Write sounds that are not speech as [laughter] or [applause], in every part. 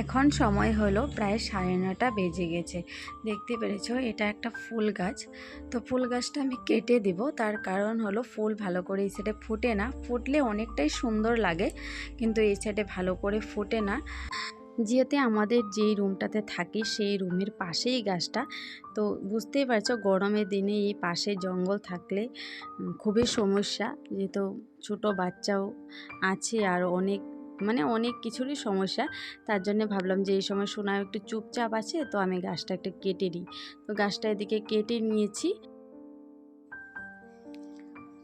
এখন সময় হলো প্রায় সাড়ে নটা বেজে গেছে। দেখতে পেরেছ, এটা একটা ফুল গাছ। তো ফুল গাছটা আমি কেটে দিব, তার কারণ হলো ফুল ভালো করে এই সাইডে ফুটে না। ফুটলে অনেকটাই সুন্দর লাগে, কিন্তু এই সাইডে ভালো করে ফুটে না। যেতে আমাদের যেই রুমটাতে থাকি, সেই রুমের পাশেই গাছটা। তো বুঝতেই পারছ গরমের দিনে এই পাশে জঙ্গল থাকলে খুবই সমস্যা। যেহেতু ছোটো বাচ্চাও আছে আর অনেক মানে অনেক কিছুরই সমস্যা। তার জন্য ভাবলাম যে, এই সময় সোনা একটু চুপচাপ আছে, তো আমি গাছটা একটু কেটে নিই। তো গাছটা এদিকে কেটে নিয়েছি।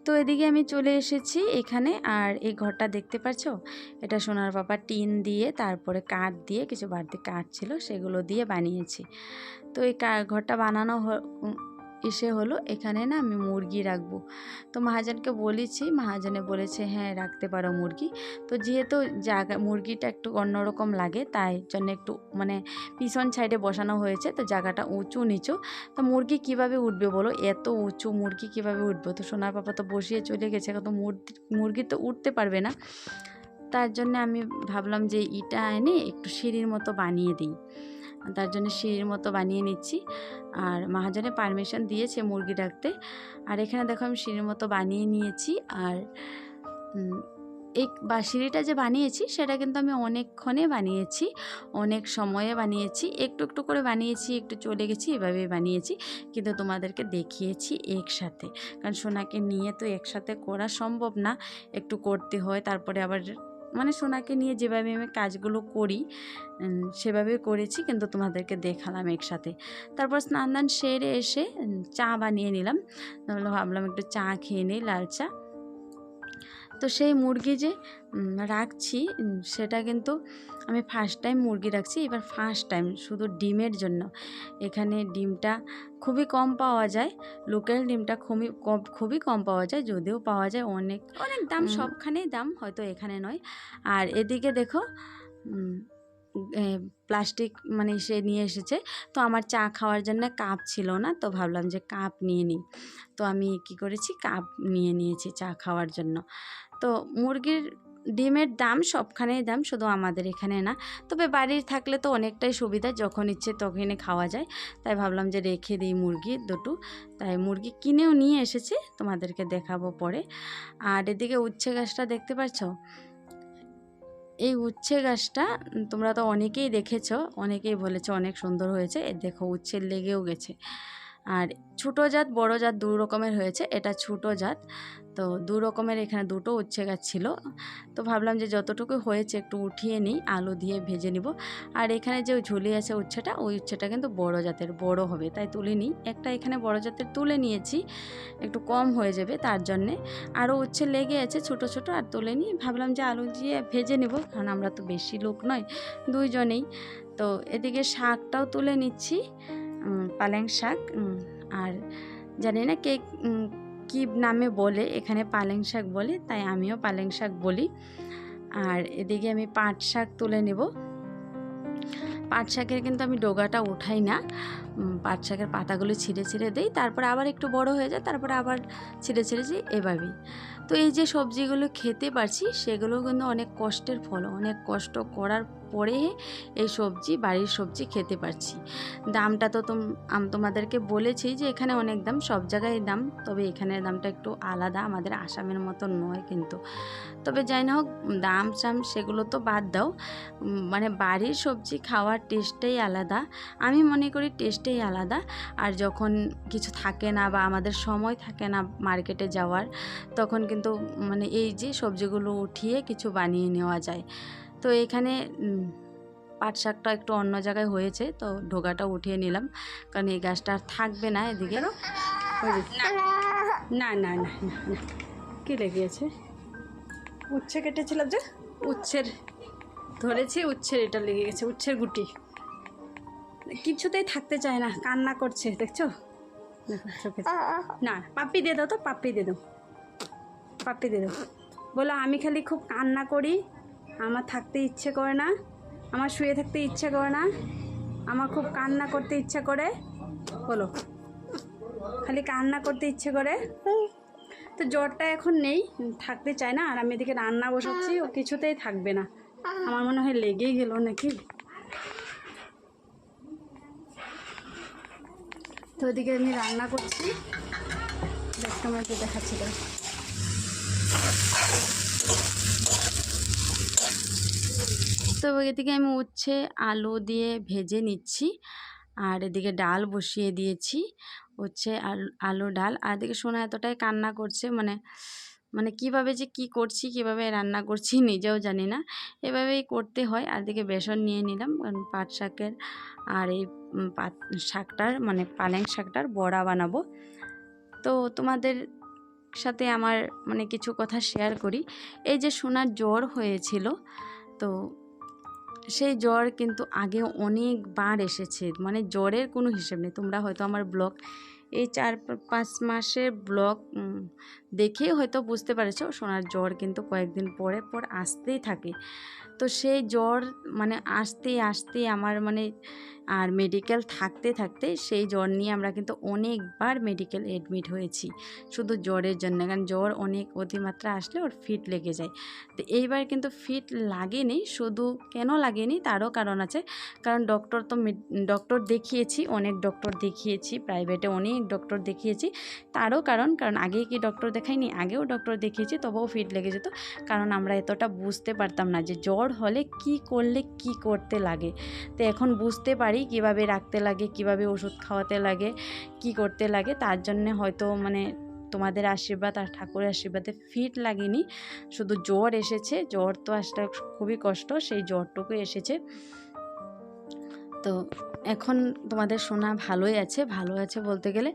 তো এদিকে আমি চলে এসেছি এখানে, আর এই ঘরটা দেখতে পাচ্ছো এটা সোনার বাবা টিন দিয়ে, তারপরে কাঠ দিয়ে, কিছু বাড়তি কাঠ ছিল, সেগুলো দিয়ে বানিয়েছি। তো এই ঘরটা বানানো এসে হলো, এখানে না আমি মুরগি রাখব। তো মহাজনকে বলেছি, মহাজনে বলেছে হ্যাঁ রাখতে পারো মুরগি। তো যেহেতু জায়গা, মুরগিটা একটু অন্যরকম লাগে, তাই জন্য একটু মানে পিছন সাইডে বসানো হয়েছে, তো জায়গাটা উঁচু নিচু। তো মুরগি কীভাবে উঠবে বলো? এত উঁচু মুরগি কীভাবে উঠবে? তো সোনার পাপা তো বসিয়ে চলে গেছে, তো মুরগি মুরগি তো উঠতে পারবে না। তার জন্য আমি ভাবলাম যে ইটা এনে একটু সিঁড়ির মতো বানিয়ে দিই। তার জন্য সিঁড়ির মতো বানিয়ে নিচ্ছি। আর মহাজনে পারমিশন দিয়েছে মুরগি ডাকতে। আর এখানে দেখো আমি সিঁড়ির মতো বানিয়ে নিয়েছি। আর এই বা সিঁড়িটা যে বানিয়েছি, সেটা কিন্তু আমি অনেকক্ষণে বানিয়েছি, অনেক সময়ে বানিয়েছি। একটু একটু করে বানিয়েছি, একটু চলে গেছি, এভাবেই বানিয়েছি। কিন্তু তোমাদেরকে দেখিয়েছি একসাথে। কারণ সোনাকে নিয়ে তো একসাথে করা সম্ভব না। একটু করতে হয়, তারপরে আবার মানে সোনাকে নিয়ে যেভাবে আমি কাজগুলো করি সেভাবে করেছি কিন্তু তোমাদেরকে দেখালাম একসাথে। তারপর স্নান দান সেরে এসে চা বানিয়ে নিলাম। ভাবলাম একটু চা খেয়ে নিই, লাল চা। তো সেই মুরগি যে রাখছি সেটা কিন্তু আমি ফার্স্ট টাইম মুরগি রাখছি এবার ফার্স্ট টাইম শুধু ডিমের জন্য। এখানে ডিমটা খুবই কম পাওয়া যায় লোকাল ডিমটা খুবই কম খুবই কম পাওয়া যায় যদিও পাওয়া যায় অনেক অনেক দাম সবখানেই দাম হয়তো এখানে নয়। আর এদিকে দেখো প্লাস্টিক মানে সে নিয়ে এসেছে তো আমার চা খাওয়ার জন্য কাপ ছিল না তো ভাবলাম যে কাপ নিয়ে নিই। তো আমি কি করেছি কাপ নিয়ে নিয়েছি চা খাওয়ার জন্য। তো মুরগির ডিমের দাম সবখানেই দাম, শুধু আমাদের এখানে না। তবে বাড়ির থাকলে তো অনেকটাই সুবিধা, যখন ইচ্ছে তখনই খাওয়া যায়। তাই ভাবলাম যে রেখে দিই মুরগি দুটো। তাই মুরগি কিনেও নিয়ে এসেছি, তোমাদেরকে দেখাবো পরে। আর এদিকে উচ্ছে গাছটা দেখতে পাচ্ছ এই উচ্ছে গাছটা তোমরা তো অনেকেই দেখেছ, অনেকেই বলেছ অনেক সুন্দর হয়েছে। দেখো, উচ্ছে লেগেও গেছে। আর ছোটো জাত, বড় জাত দু রকমের হয়েছে। এটা ছোটো জাত। তো দু রকমের এখানে দুটো উচ্ছে গাছ ছিল। তো ভাবলাম যে যতটুকু হয়েছে একটু উঠিয়ে নিই, আলু দিয়ে ভেজে নিব। আর এখানে যে ঝুলি আছে উচ্ছেটা, ওই উচ্ছেটা কিন্তু বড় জাতের, বড় হবে। তাই তুলে নিই। একটা এখানে বড় জাতের তুলে নিয়েছি। একটু কম হয়ে যাবে তার জন্যে। আরও উচ্ছে লেগে আছে ছোট ছোট, আর তুলে নিই ভাবলাম যে আলু দিয়ে ভেজে নেব। কারণ আমরা তো বেশি লোক নয়, দুইজনেই। তো এদিকে শাকটাও তুলে নিচ্ছি। পালেং শাক আর জানি না কে কী নামে বলে, এখানে পালং শাক বলে, তাই আমিও পালং শাক বলি। আর এদিকে আমি পাট শাক তুলে নেব। পাট শাকের কিন্তু আমি ডোগাটা উঠাই না। পাট শাকের পাতাগুলো ছিঁড়ে ছিঁড়ে দিই, তারপরে আবার একটু বড় হয়ে যায়, তারপরে আবার ছিঁড়ে ছিঁড়ে দিই এভাবেই। তো এই যে সবজিগুলো খেতে পারছি, সেগুলো কিন্তু অনেক কষ্টের ফল অনেক কষ্ট করার পরে এই সবজি, বাড়ির সবজি খেতে পারছি। দামটা তো তোম, আম- তোমাদেরকে বলেছি যে এখানে অনেক দাম, সব জায়গায় দাম, তবে এখানের দামটা একটু আলাদা, আমাদের আসামের মতো নয় কিন্তু। তবে যাই না হোক দাম সাম সেগুলো তো বাদ দাও। মানে বাড়ির সবজি খাওয়ার টেস্টটাই আলাদা। আমি মনে করি টেস্টেই আলাদা। আর যখন কিছু থাকে না বা আমাদের সময় থাকে না মার্কেটে যাওয়ার তখন কিন্তু মানে এই যে সবজিগুলো উঠিয়ে কিছু বানিয়ে নেওয়া যায়। তো এখানে পাট শাকটা একটু অন্য জায়গায় হয়েছে তো ঢোকাটা উঠিয়ে নিলাম। কারণ এই গাছটা আর থাকবে না এদিকে। না না না না। কি লেগেছে? উচ্ছে কেটেছিলাম যে? উচ্ছের ধরেছি উচ্ছের এটা লেগে গেছে উচ্ছের গুটি। কিছুতেই থাকতে চায় না কান্না করছে দেখছ? না পাপ্পি দিয়ে দাও তো পাপ্পি দিয়ে দাও। পাপ্পি দিয়ে দাও। বলো আমি খালি খুব কান্না করি আমার থাকতে ইচ্ছে করে না আমার শুয়ে থাকতে ইচ্ছে করে না আমার খুব কান্না করতে ইচ্ছে করে বলো। খালি কান্না করতে ইচ্ছে করে তো জ্বরটা এখন নেই, থাকতে চায় না। আর আমি এদিকে রান্না বসাচ্ছি, ও কিছুতেই থাকবে না। আমার মনে হয় লেগেই গেল নাকি? তো ওদিকে আমি রান্না করছি। তোমাকে দেখাচ্ছি তো এদিকে আমি উচ্ছে, আলু দিয়ে ভেজে নিচ্ছি। আর এদিকে ডাল বসিয়ে দিয়েছি। হচ্ছে আলু ডাল। আর এদিকে সোনা এতটাই কান্না করছে মানে মানে কীভাবে যে কি করছি, কীভাবে রান্না করছি [laughs] নিজেও জানি না। এভাবেই করতে হয়। আর এদিকে বেসন নিয়ে নিলাম, কারণ পাট শাকের আর এই পাট শাকটার মানে পালেং শাকটার বড়া বানাবো। তো তোমাদের সাথে আমার মানে কিছু কথা শেয়ার করি। এই যে সোনার জ্বর হয়েছিল, তো সেই জ্বর কিন্তু আগে অনেকবার এসেছে। মানে জ্বরের কোনো হিসেব নেই। তোমরা হয়তো আমার ব্লগ এই চার পাঁচ মাসের ব্লগ দেখেই হয়তো বুঝতে পেরেছ, সোনার জ্বর কিন্তু কয়েকদিন পরে পর আসতেই থাকে। তো সেই জ্বর মানে আসতে আসতে আমার মানে আর মেডিকেল থাকতে থাকতে সেই জ্বর নিয়ে আমরা কিন্তু অনেকবার মেডিকেল এডমিট হয়েছি। শুধু জ্বরের জন্য, কারণ জ্বর অনেক অতিমাত্রা আসলে ওর ফিট লেগে যায়। তো এইবার কিন্তু ফিট লাগেনি, শুধু কেন লাগেনি তারও কারণ আছে। কারণ ডক্টর তো ডক্টর দেখিয়েছি, অনেক ডক্টর দেখিয়েছি প্রাইভেটে অনেক ডক্টর দেখিয়েছি, তারও কারণ কারণ আগে কি ডক্টর দেখাইনি, আগেও ডক্টর দেখিয়েছি, তবুও ফিট লেগে যেত। কারণ আমরা এতটা বুঝতে পারতাম না যে জ্বর হলে কি করলে কি করতে লাগে। তো এখন বুঝতে পারি কীভাবে রাখতে লাগে, কীভাবে ওষুধ খাওয়াতে লাগে, কি করতে লাগে। তার জন্যে হয়তো মানে তোমাদের আশীর্বাদ আর ঠাকুরের আশীর্বাদে ফিট লাগেনি। শুধু জ্বর এসেছে, জ্বর তো আসলে খুবই কষ্ট, সেই জ্বরটুকু এসেছে। তো এখন তোমাদের শোনা ভালোই আছে, ভালো আছে বলতে গেলে।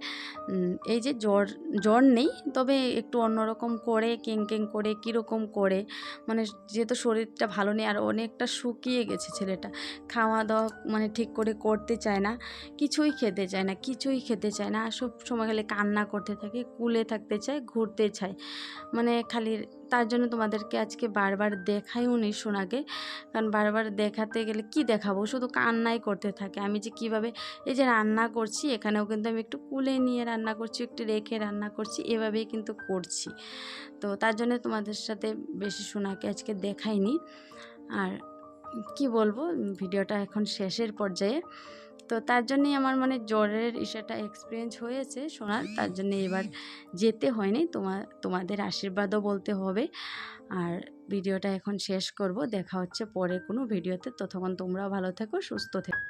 এই যে জ্বর জ্বর নেই, তবে একটু অন্যরকম করে, কেং কেং করে, কীরকম করে মানে যেহেতু শরীরটা ভালো নেই আর অনেকটা শুকিয়ে গেছে ছেলেটা, খাওয়া দাওয়া মানে ঠিক করে করতে চায় না, কিছুই খেতে চায় না, কিছুই খেতে চায় না, সব সময় খালি কান্না করতে থাকে, কুলে থাকতে চায়, ঘুরতে চায় মানে খালি তার জন্য তোমাদেরকে আজকে বারবার দেখাইও নি সোনাকে কারণ বারবার দেখাতে গেলে কি দেখাবো? শুধু কান্নাই করতে থাকে। আমি যে কীভাবে এই যে রান্না করছি, এখানেও কিন্তু আমি একটু কুলে নিয়ে রান্না করছি, একটু রেখে রান্না করছি, এভাবেই কিন্তু করছি। তো তার জন্য তোমাদের সাথে বেশি সোনাকে আজকে দেখাইনি। আর কি বলব? ভিডিওটা এখন শেষের পর্যায়ে। তো তার জন্যই আমার মানে জ্বরের ইসেটা এক্সপিরিয়েন্স হয়েছে শোনার। তার জন্যে এবার যেতে হয়নি তোমার তোমাদের আশীর্বাদও বলতে হবে। আর ভিডিওটা এখন শেষ করব। দেখা হচ্ছে পরে কোনো ভিডিওতে। ততক্ষণ তোমরাও ভালো থেকো, সুস্থ থেকো।